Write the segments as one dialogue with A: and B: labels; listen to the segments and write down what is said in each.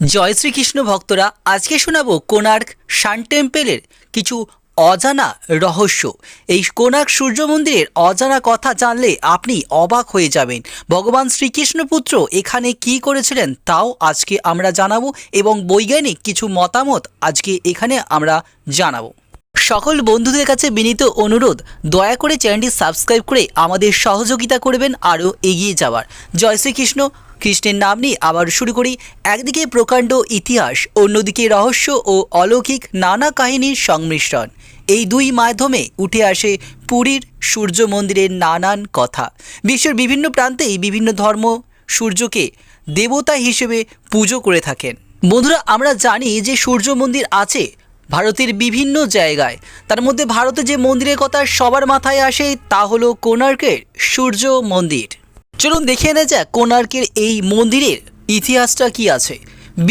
A: জয় শ্রীকৃষ্ণ ভক্তরা, আজকে শোনাবো কোণার্ক সান টেম্পেলের কিছু অজানা রহস্য। এই কোণার্ক সূর্য মন্দিরের অজানা কথা জানলে আপনি অবাক হয়ে যাবেন। ভগবান শ্রীকৃষ্ণ পুত্র এখানে কি করেছিলেন তাও আজকে আমরা জানাব এবং বৈজ্ঞানিক কিছু মতামত আজকে এখানে আমরা জানাব। সকল বন্ধুদের কাছে বিনীত অনুরোধ, দয়া করে চ্যানেলটি সাবস্ক্রাইব করে আমাদের সহযোগিতা করবেন আরও এগিয়ে যাওয়ার। জয় শ্রীকৃষ্ণ কৃষ্ণের নাম নিয়ে আবার শুরু করি। একদিকে প্রকাণ্ড ইতিহাস, অন্যদিকে রহস্য ও অলৌকিক নানা কাহিনীর সংমিশ্রণ। এই দুই মাধ্যমে উঠে আসে পুরীর সূর্য মন্দিরের নানান কথা। বিশ্বের বিভিন্ন প্রান্তেই বিভিন্ন ধর্ম সূর্যকে দেবতা হিসেবে পুজো করে থাকেন। বন্ধুরা, আমরা জানি যে সূর্য মন্দির আছে ভারতের বিভিন্ন জায়গায়। তার মধ্যে ভারতে যে মন্দিরের কথা সবার মাথায় আসে তা হলো কোণার্কের সূর্য মন্দির চলুন দেখে নেওয়া যাক কোণার্কের এই মন্দিরের ইতিহাসটা কি আছে।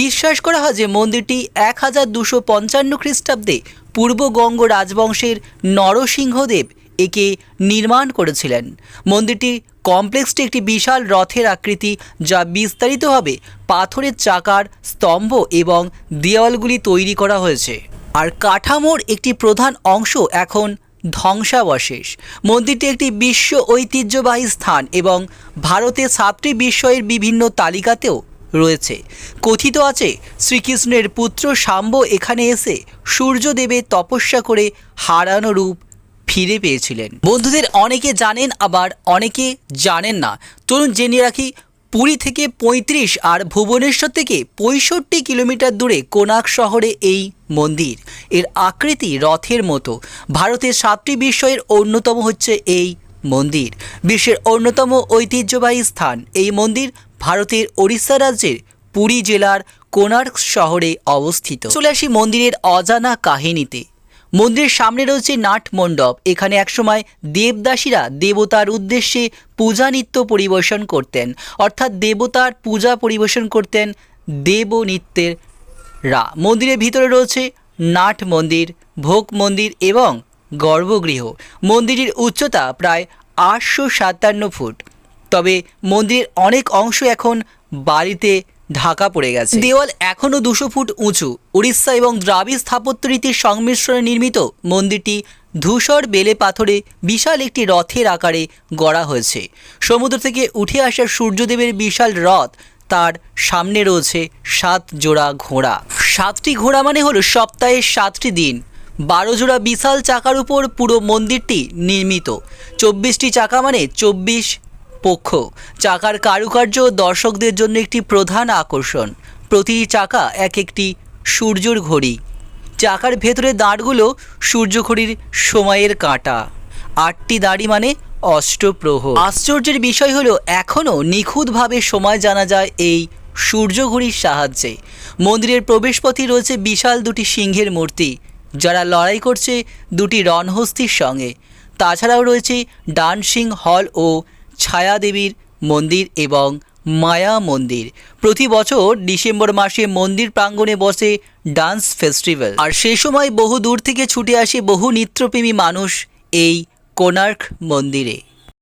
A: বিশ্বাস করা হয় যে মন্দিরটি এক হাজার দুশো পঞ্চান্ন খ্রিস্টাব্দে পূর্বগঙ্গ রাজবংশের নরসিংহদেব একে নির্মাণ করেছিলেন। মন্দিরটি কমপ্লেক্সটি একটি বিশাল রথের আকৃতি যা বিস্তারিতভাবে পাথরের চাকার স্তম্ভ এবং দেওয়ালগুলি তৈরি করা হয়েছে। আর কাঠামোর একটি প্রধান অংশ এখন ধ্বংসাবশেষ। মন্দিরটি একটি বিশ্ব ঐতিহ্যবাহী স্থান এবং ভারতে সাতটি বিস্ময়ের বিভিন্ন তালিকাতেও রয়েছে। কথিত আছে, শ্রীকৃষ্ণের পুত্র শাম্ব এখানে এসে সূর্যদেবের তপস্যা করে হারানো রূপ ফিরে পেয়েছিলেন। বন্ধুদের অনেকে জানেন, আবার অনেকে জানেন না। চলুন জেনে রাখি পুরী থেকে পঁয়ত্রিশ আর ভুবনেশ্বর থেকে পঁয়ষট্টি কিলোমিটার দূরে কোনাক শহরে এই মন্দির। এর আকৃতি রথের মতো। ভারতের সাতটি বিস্ময়ের অন্যতম হচ্ছে এই মন্দির। বিশ্বের অন্যতম ঐতিহ্যবাহী স্থান। এই মন্দির ভারতের ওড়িশা রাজ্যের পুরী জেলার কোনার্ক শহরে অবস্থিত। চলে আসি মন্দিরের অজানা কাহিনীতে। মন্দিরের সামনে রয়েছে নাট মণ্ডপ। এখানে একসময় দেবদাসীরা দেবতার উদ্দেশ্যে পূজা নৃত্য পরিবেশন করতেন। অর্থাৎ দেবতার পূজা পরিবেশন করতেন দেব নৃত্যের রা। মন্দিরের ভিতরে রয়েছে নাট মন্দির, ভোগ মন্দির এবং গর্ভগৃহ। মন্দিরের উচ্চতা প্রায় আটশো সাতান্ন ফুট। তবে মন্দিরের অনেক অংশ এখন বাড়িতে ঢাকা পড়ে গেছে। দেওয়াল এখনও দুশো ফুট উঁচু। উড়িষ্যা এবং দ্রাবিড় স্থাপত্য রীতির সংমিশ্রণে নির্মিত। মন্দিরটি ধূসর বেলে পাথরে বিশাল একটি রথের আকারে গড়া হয়েছে। সমুদ্র থেকে উঠে আসা সূর্যদেবের বিশাল রথ, তার সামনে রয়েছে সাত জোড়া ঘোড়া। সাতটি ঘোড়া মানে হলো সপ্তাহে সাতটি দিন। বারো জোড়া বিশাল চাকার উপর পুরো মন্দিরটি নির্মিত। চব্বিশটি চাকা মানে চব্বিশ পক্ষ। চাকার কারুকার্য দর্শকদের জন্য একটি প্রধান আকর্ষণ। প্রতিটি চাকা এক একটি সূর্যর ঘড়ি। চাকার ভেতরে দাঁড়গুলো সূর্যঘড়ির সময়ের কাঁটা। আটটি দাঁড়ি মানে অষ্টপ্রহ আশ্চর্যের বিষয় হলো, এখনও নিখুঁতভাবে সময় জানা যায় এই সূর্যঘড়ির সাহায্যে। মন্দিরের প্রবেশপথে রয়েছে বিশাল দুটি সিংহের মূর্তি, যারা লড়াই করছে দুটি রণহস্তির সঙ্গে। তাছাড়াও রয়েছে ডান্সিং হল ও ছায়াদেবীর মন্দির এবং মায়া মন্দির। প্রতি বছর ডিসেম্বর মাসে মন্দির প্রাঙ্গণে বসে ডান্স ফেস্টিভ্যাল। আর সে সময় বহু দূর থেকে ছুটে আসে বহু নৃত্যপ্রেমী মানুষ এই কোণার্ক মন্দিরে।